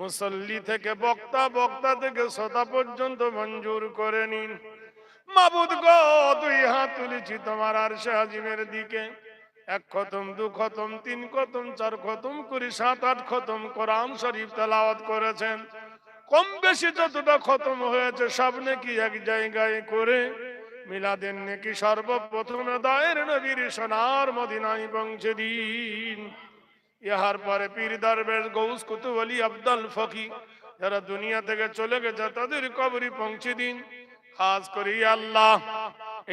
মুসল্লি থেকে বক্তা বক্তা থেকে শ্রোতা পর্যন্ত মঞ্জুর করে নিন। মাবুদ গো, দুই হাত তুলেছি তোমার আর আজিমের দিকে। এক খতম, দু খতম, তিন খতম, চার খতম করে সাত, আট খতম কোরআন শরীফ তেলাওয়াত করেছেন। কম বেশি যতটা খতম হয়েছে সব নাকি এক জায়গায় করে। মিলাদের নাকি সর্বপ্রথম দায়ের নবীর সোনার মদিনায় পৌঁছে দিন। ইহার পরে পীর দরবেশ গৌস কুতুবলি আব্দুল ফকি, যারা দুনিয়া থেকে চলে গেছে, তাদের কবরি পৌঁছে দিন। খাস করি আল্লাহ,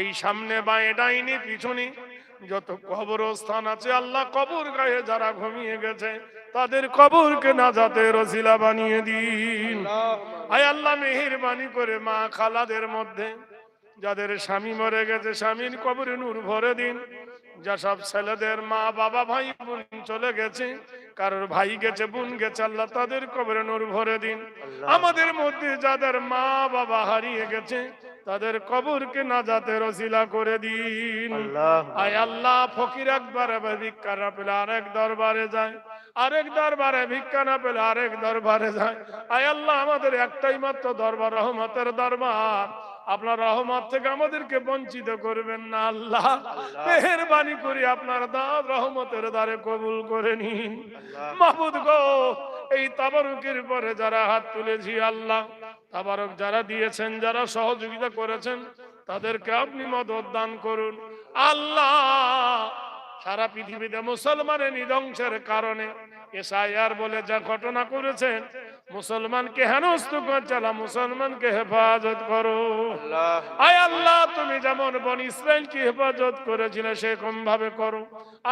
এই সামনে বাঁয়ে ডাইনি পিছনে যত কবরস্থান আছে, আল্লাহ কবর গায়ে যারা ঘুমিয়ে গেছে, তাদের কবরকে না যাতে রসিলা বানিয়ে দিন। আয় আল্লাহ, মেহেরবানি করে মা খালাদের মধ্যে, যাদের স্বামী মরে গেছে, স্বামীর কবরে নূর ভরে দিন। যা সব ছেলেদের মা বাবা ভাই বোন চলে গেছে কারোর ভাই গেছে বোন গেছে আল্লাহ তাদের কবরে নূর ভরে দিন। আমাদের মধ্যে যাদের মা বাবা হারিয়ে গেছে তাদের কবরকে না যাতে রসিলা করে দিন। আয় আল্লাহ ফকির একবার ভিক্ষা না পেলে আরেক দরবারে যায়। আরেক দরবারে ভিক্ষা না পেলে আরেক দরবারে যায়। আয় আল্লাহ আমাদের একটাই মাত্র দরবার রহমতের দরবার। আপনার রহমত থেকে আমাদেরকে বঞ্চিত করবেন না আল্লাহ। মেহরবানি করে আপনার দাঁত রহমতের দ্বারে কবুল করে নিন। মাহবুদ গো এই তাবারুকের পরে যারা হাত তুলেছি আল্লাহ তাবারক যারা দিয়েছেন যারা সহযোগিতা করেছেন তাদেরকে আপনি মদত দান করুন। আল্লাহ সারা পৃথিবীতে মুসলমানের নিধ্বংসের কারণে এসআইআর বলে যা ঘটনা করেছেন মুসলমানকে হেনস্ত করছালা মুসলমানকে হেফাজত করো। আয় আল্লাহ তুমি যেমন বন ইসরায়েলকে হেফাজত করেছিলে সেরকম ভাবে করো।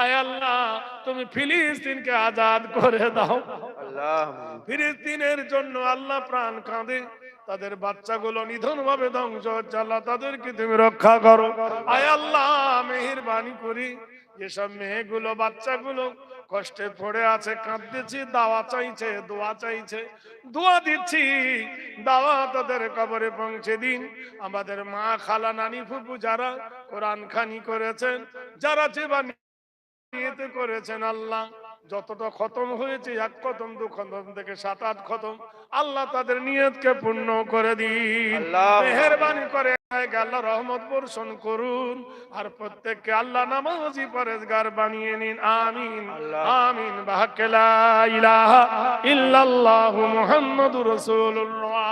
আয় আল্লাহ তুমি ফিলিস্তিনকে আজাদ করে দাও। ফিলিস্তিনের জন্য আল্লাহ প্রাণ কাঁদে তাদের বাচ্চাগুলো নিধন ভাবে ধ্বংস হচ্ছে আল্লাহ তাদেরকে তুমি রক্ষা করো। আয় আল্লাহ মেহেরবানি করি যেসব মেয়েগুলো, বাচ্চাগুলো কষ্টে পড়ে আছে, কাঁদতেছি, দাওয়া চাইছে, দোয়া চাইছে, দোয়া দিচ্ছি। দাওয়া তাদের কবরে পৌঁছে দিন। আমাদের মা, খালা, নানি, ফুপু যারা কোরআন খানি করেছেন, যারা নিয়তে করেছেন আল্লাহ যতটা খতম হয়েছে এক খতম দু খতম থেকে সাত আট খতম আল্লাহ তাদের নিয়তকে পূর্ণ করে দিন। মেহরবানি করে আল্লাহ রহমত বর্ষণ করুন আর প্রত্যেককে আল্লাহ নামাজি পরেজগার বানিয়ে নিন। আমিন আমিন বাহাক্কে লা ইলাহা ইল্লাল্লাহু মুহাম্মাদুর রাসূলুল্লাহ।